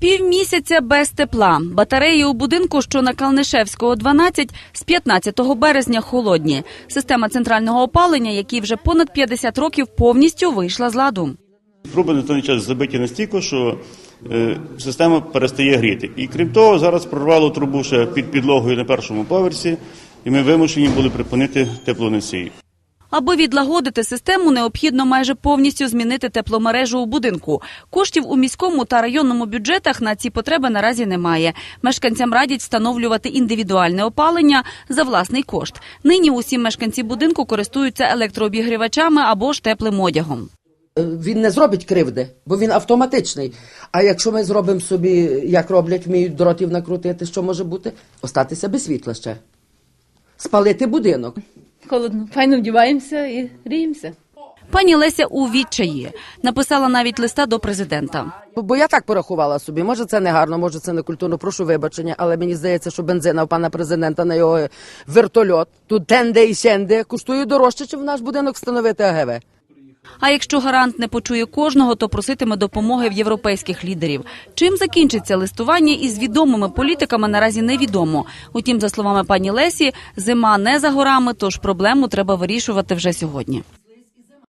Півмісяця без тепла. Батареї у будинку, що на Калнишевського 12, з 15 березня холодні. Система центрального опалення, якій вже понад 50 років повністю вийшла з ладу. Труби на той час забиті настільки, що е, система перестає гріти. І крім того, зараз прорвало трубу ще під підлогою на першому поверсі, і ми вимушені були припинити теплоносій. Аби відлагодити систему, необхідно майже повністю змінити тепломережу у будинку. Коштів у міському та районному бюджетах на ці потреби наразі немає. Мешканцям радять встановлювати індивідуальне опалення за власний кошт. Нині усі мешканці будинку користуються електрообігрівачами або ж теплим одягом. Е, Він не зробить кривди, бо він автоматичний. А якщо ми зробимо собі, як роблять, вміють дротів накрутити, що може бути? Остатися без світла ще. Спалити будинок. Холодно. Файно вдіваємося і гріємося. Пані Леся у відчаї написала навіть листа до президента. Бо я так порахувала собі. Може, це не гарно, може, це не культурно. Прошу вибачення, але мені здається, що бензина у пана президента на його вертольот тут тенде і сенде коштує дорожче, чим в наш будинок встановити АГВ. А якщо гарант не почує кожного, то проситиме допомоги в європейських лідерів. Чим закінчиться листування із відомими політиками наразі невідомо. Утім, за словами пані Лесі, зима не за горами, тож проблему треба вирішувати вже сьогодні.